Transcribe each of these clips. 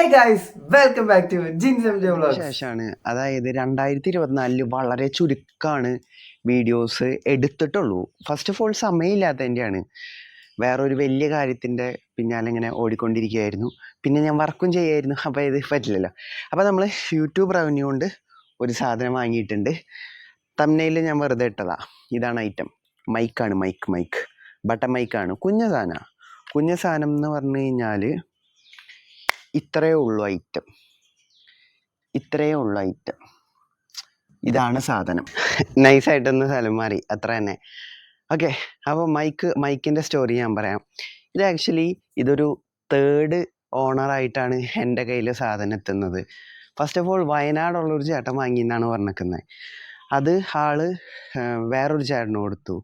Welcome back to ശേഷമാണ് അതായത് രണ്ടായിരത്തി ഇരുപത്തിനാലിൽ വളരെ ചുരുക്കമാണ് വീഡിയോസ് എടുത്തിട്ടുള്ളൂ. ഫസ്റ്റ് ഓഫ് ഓൾ സമയമില്ലാത്തതിന്റെയാണ് വേറൊരു വലിയ കാര്യത്തിന്റെ പിന്നാലെ ഇങ്ങനെ ഓടിക്കൊണ്ടിരിക്കുകയായിരുന്നു. പിന്നെ ഞാൻ വർക്കും ചെയ്യായിരുന്നു അപ്പോൾ ഇത് പറ്റില്ലല്ലോ. അപ്പോൾ നമ്മൾ യൂട്യൂബ് റവന്യൂ കൊണ്ട് ഒരു സാധനം വാങ്ങിയിട്ടുണ്ട്. തമ്മനയിൽ ഞാൻ വെറുതെ ഇട്ടതാ. ഇതാണ് ഐറ്റം മൈക്കാണ് മൈക്ക് മൈക്ക് ബട്ടൺ മൈക്കാണ് കുഞ്ഞ സാധനമാണ് കുഞ്ഞ സാധനം എന്ന് പറഞ്ഞു കഴിഞ്ഞാൽ ഇത്രയേ ഉള്ളൂ ഐറ്റം ഇത്രയേ ഉള്ളൂ ഐറ്റം ഇതാണ് സാധനം. നൈസായിട്ടൊന്ന് സ്ഥലം മാറി. അത്ര തന്നെ. ഓക്കെ അപ്പോൾ മൈക്ക് മൈക്കിന്റെ സ്റ്റോറി ഞാൻ പറയാം. ഇത് ആക്ച്വലി ഇതൊരു തേർഡ് ഓണറായിട്ടാണ് എന്റെ കയ്യിൽ സാധനം എത്തുന്നത്. ഫസ്റ്റ് ഓഫ് ഓൾ വയനാടുള്ളൊരു ചേട്ടൻ വാങ്ങിയെന്നാണ് പറഞ്ഞിരിക്കുന്നത്. അത് ആൾ വേറൊരു ചേട്ടന് കൊടുത്തു.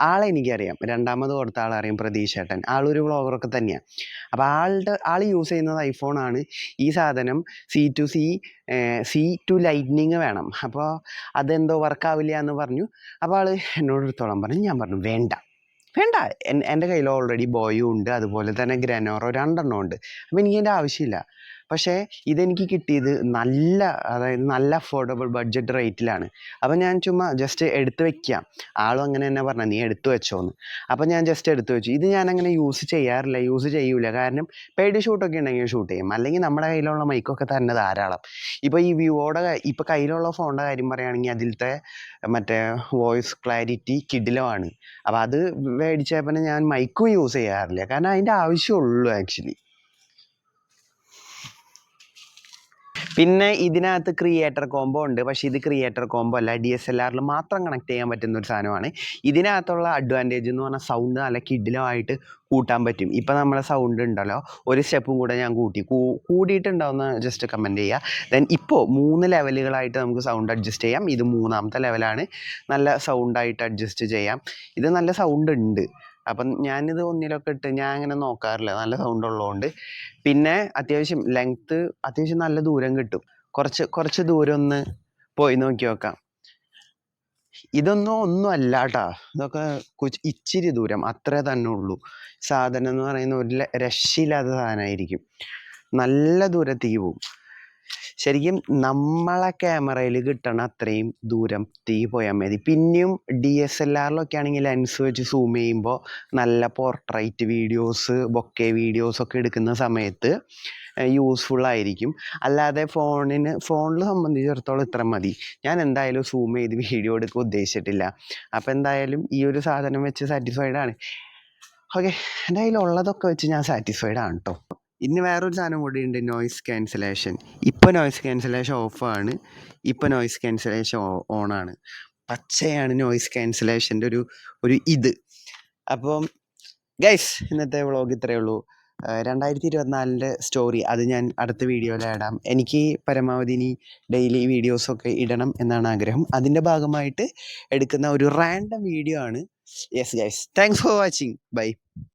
ആളെ എനിക്കറിയാം. രണ്ടാമത് കൊടുത്ത ആളറിയാം പ്രതീഷ് ഏട്ടൻ. ആളൊരു വ്ളോഗറൊക്കെ തന്നെയാണ് അപ്പോൾ ആളുടെ ആൾ യൂസ് ചെയ്യുന്നത് ഐഫോണാണ് ഈ സാധനം C to C C to lightning വേണം. അപ്പോൾ അതെന്തോ വർക്കാവില്ല എന്ന് പറഞ്ഞു. അപ്പോൾ ആൾ എന്നോട് എടുത്തോളാൻ പറഞ്ഞു. ഞാൻ പറഞ്ഞു വേണ്ട. വേണ്ട. എൻ- എന്റെ കയ്യിൽ ഓൾറെഡി ബോയും ഉണ്ട്. അതുപോലെ തന്നെ ഗ്രാനോറോ രണ്ടെണ്ണം ഉണ്ട്. അപ്പോൾ എനിക്ക് അതിന്റെ ആവശ്യമില്ല. പക്ഷേ ഇതെനിക്ക് കിട്ടിയത് നല്ല അതായത് നല്ല അഫോർഡബിൾ ബഡ്ജറ്റ് റേറ്റിലാണ് അപ്പോൾ ഞാൻ ചുമ്മാ ജസ്റ്റ് എടുത്ത് വെക്കാം. ആളും അങ്ങനെ തന്നെ പറഞ്ഞു നീ എടുത്തു വെച്ചോന്ന്. അപ്പോൾ ഞാൻ ജസ്റ്റ് എടുത്തു വെച്ചു. ഇത് ഞാൻ അങ്ങനെ യൂസ് ചെയ്യാറില്ല യൂസ് ചെയ്യൂല. കാരണം പേടി ഷൂട്ടൊക്കെ ഉണ്ടെങ്കിൽ ഷൂട്ട് ചെയ്യും. അല്ലെങ്കിൽ നമ്മുടെ കയ്യിലുള്ള മൈക്കൊക്കെ തന്നെ ധാരാളം. ഇപ്പോൾ ഈ വ്യൂവോടെ ഇപ്പോൾ കയ്യിലുള്ള ഫോണിന്റെ കാര്യം പറയുകയാണെങ്കിൽ അതിലത്തെ മറ്റേ വോയിസ് ക്ലാരിറ്റി കിടിലമാണ്. അപ്പോൾ അത് മേടിച്ചപ്പോൾ ഞാൻ മൈക്കും യൂസ് ചെയ്യാറില്ല. കാരണം അതിന്റെ ആവശ്യമുള്ളൂ ആക്ച്വലി പിന്നെ ഇതിനകത്ത് ക്രിയേറ്റർ കോംബോ ഉണ്ട്. പക്ഷെ ഇത് ക്രിയേറ്റർ കോംബോ അല്ല. ഡി എസ് എൽ ആറിൽ മാത്രം കണക്ട് ചെയ്യാൻ പറ്റുന്ന ഒരു സാധനമാണ്. ഇതിനകത്തുള്ള അഡ്വാന്റേജ് എന്ന് പറഞ്ഞാൽ സൗണ്ട് നല്ല കിഡിലമായിട്ട് കൂട്ടാൻ പറ്റും. ഇപ്പം നമ്മളെ സൗണ്ട് ഉണ്ടല്ലോ. ഒരു സ്റ്റെപ്പും കൂടെ ഞാൻ കൂട്ടി. കൂ- കൂടിയിട്ടുണ്ടോയെന്ന് ജസ്റ്റ് കമന്റ് ചെയ്യുക ദെൻ ഇപ്പോൾ മൂന്ന് ലെവലുകളായിട്ട് നമുക്ക് സൗണ്ട് അഡ്ജസ്റ്റ് ചെയ്യാം. ഇത് മൂന്നാമത്തെ ലെവലാണ് നല്ല സൗണ്ടായിട്ട് അഡ്ജസ്റ്റ് ചെയ്യാം. ഇത് നല്ല സൗണ്ട് ഉണ്ട്. അപ്പം ഞാനിത് ഒന്നിലൊക്കെ ഇട്ട് ഞാൻ അങ്ങനെ നോക്കാറില്ല. നല്ല സൗണ്ട് ഉള്ളതുകൊണ്ട് പിന്നെ അത്യാവശ്യം ലെങ്ത്ത് അത്യാവശ്യം നല്ല ദൂരം കിട്ടും. കുറച്ച് കുറച്ച് ദൂരം ഒന്ന് പോയി നോക്കി നോക്കാം. ഇതൊന്നും ഒന്നും അല്ല കേട്ടാ ഇതൊക്കെ ഇച്ചിരി ദൂരം അത്രേ തന്നെ ഉള്ളൂ. സാധനം എന്ന് പറയുന്ന ഒരു രക്ഷയില്ലാത്ത സാധനമായിരിക്കും. നല്ല ദൂരത്തേക്ക് പോകും ശരിക്കും നമ്മളെ ക്യാമറയിൽ കിട്ടണ അത്രയും ദൂരം തീ പോയാൽ മതി. പിന്നെയും ഡി എസ് എൽ ആറിലൊക്കെ ആണെങ്കിൽ ലെൻസ് വെച്ച് സൂം ചെയ്യുമ്പോൾ നല്ല പോർട്രൈറ്റ് വീഡിയോസ് ബൊക്കെ വീഡിയോസ് ഒക്കെ എടുക്കുന്ന സമയത്ത് യൂസ്ഫുൾ ആയിരിക്കും. അല്ലാതെ ഫോണിന് ഫോണിൽ സംബന്ധിച്ചിടത്തോളം ഇത്ര മതി. ഞാൻ എന്തായാലും സൂം ചെയ്ത് വീഡിയോ എടുക്കാൻ ഉദ്ദേശിച്ചിട്ടില്ല. അപ്പോൾ എന്തായാലും ഈ ഒരു സാധനം വെച്ച് സാറ്റിസ്ഫൈഡ് ആണ്. ഓക്കെ എന്റെ കയ്യിലുള്ളതൊക്കെ വെച്ച് ഞാൻ സാറ്റിസ്ഫൈഡ് ആണ് കേട്ടോ ഇനി വേറൊരു സാധനം കൂടി ഉണ്ട് നോയിസ് ക്യാൻസലേഷൻ ഇപ്പോൾ നോയിസ് ക്യാൻസലേഷൻ ഓഫാണ് ഇപ്പോൾ നോയിസ് ക്യാൻസലേഷൻ ഓണാണ് പച്ചയാണ് നോയിസ് ക്യാൻസലേഷന്റെ ഒരു ഒരു ഇത്. അപ്പം ഗൈസ് ഇന്നത്തെ വ്ളോഗ് ഇത്രയേ ഉള്ളൂ. രണ്ടായിരത്തി ഇരുപത്തിനാലിന്റെ സ്റ്റോറി അത് ഞാൻ അടുത്ത വീഡിയോയിൽ ഇടാം. എനിക്ക് പരമാവധി ഇനി ഡെയിലി വീഡിയോസൊക്കെ ഇടണം എന്നാണ് ആഗ്രഹം. അതിന്റെ ഭാഗമായിട്ട് എടുക്കുന്ന ഒരു റാൻഡം വീഡിയോ ആണ്. Yes guys thanks for watching bye